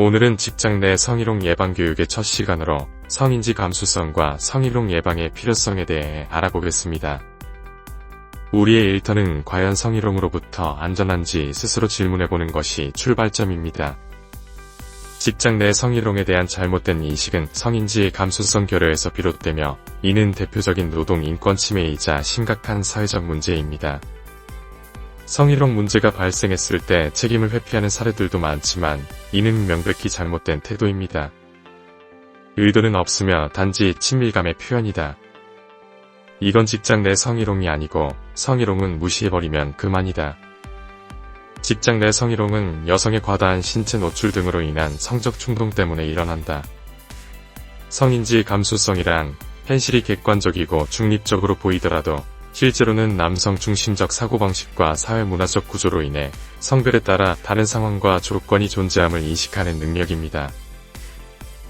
오늘은 직장 내 성희롱 예방 교육의 첫 시간으로 성인지 감수성과 성희롱 예방의 필요성에 대해 알아보겠습니다. 우리의 일터는 과연 성희롱으로부터 안전한지 스스로 질문해보는 것이 출발점입니다. 직장 내 성희롱에 대한 잘못된 인식은 성인지 감수성 결여에서 비롯되며 이는 대표적인 노동 인권 침해이자 심각한 사회적 문제입니다. 성희롱 문제가 발생했을 때 책임을 회피하는 사례들도 많지만 이는 명백히 잘못된 태도입니다. 의도는 없으며 단지 친밀감의 표현이다. 이건 직장 내 성희롱이 아니고 성희롱은 무시해버리면 그만이다. 직장 내 성희롱은 여성의 과다한 신체 노출 등으로 인한 성적 충동 때문에 일어난다. 성인지 감수성이란 현실이 객관적이고 중립적으로 보이더라도 실제로는 남성 중심적 사고방식과 사회문화적 구조로 인해 성별에 따라 다른 상황과 조건이 존재함을 인식하는 능력입니다.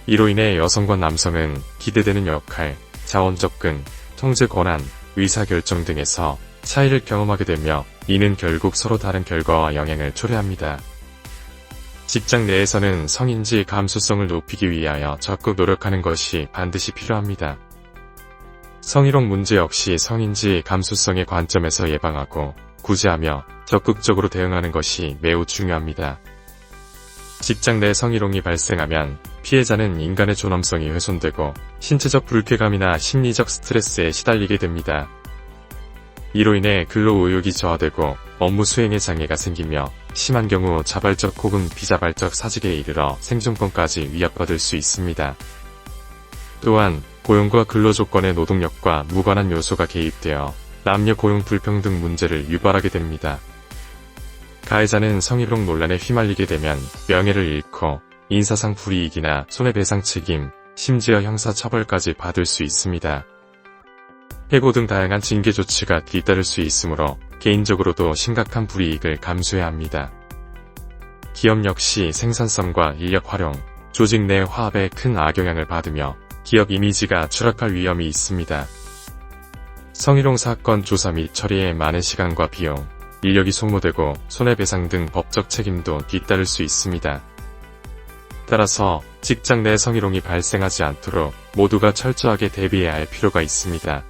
이로 인해 여성과 남성은 기대되는 역할, 자원 접근, 통제 권한, 의사결정 등에서 차이를 경험하게 되며 이는 결국 서로 다른 결과와 영향을 초래합니다. 직장 내에서는 성인지 감수성을 높이기 위하여 적극 노력하는 것이 반드시 필요합니다. 성희롱 문제 역시 성인지 감수성의 관점에서 예방하고 구제하며 적극적으로 대응하는 것이 매우 중요합니다. 직장 내 성희롱이 발생하면 피해자는 인간의 존엄성이 훼손되고 신체적 불쾌감이나 심리적 스트레스에 시달리게 됩니다. 이로 인해 근로 의욕이 저하되고 업무 수행에 장애가 생기며 심한 경우 자발적 혹은 비자발적 사직에 이르러 생존권까지 위협받을 수 있습니다. 또한 고용과 근로 조건의 노동력과 무관한 요소가 개입되어 남녀 고용 불평등 문제를 유발하게 됩니다. 가해자는 성희롱 논란에 휘말리게 되면 명예를 잃고 인사상 불이익이나 손해배상 책임, 심지어 형사처벌까지 받을 수 있습니다. 해고 등 다양한 징계 조치가 뒤따를 수 있으므로 개인적으로도 심각한 불이익을 감수해야 합니다. 기업 역시 생산성과 인력 활용, 조직 내 화합에 큰 악영향을 받으며 기업 이미지가 추락할 위험이 있습니다. 성희롱 사건 조사 및 처리에 많은 시간과 비용, 인력이 소모되고 손해배상 등 법적 책임도 뒤따를 수 있습니다. 따라서 직장 내 성희롱이 발생하지 않도록 모두가 철저하게 대비해야 할 필요가 있습니다.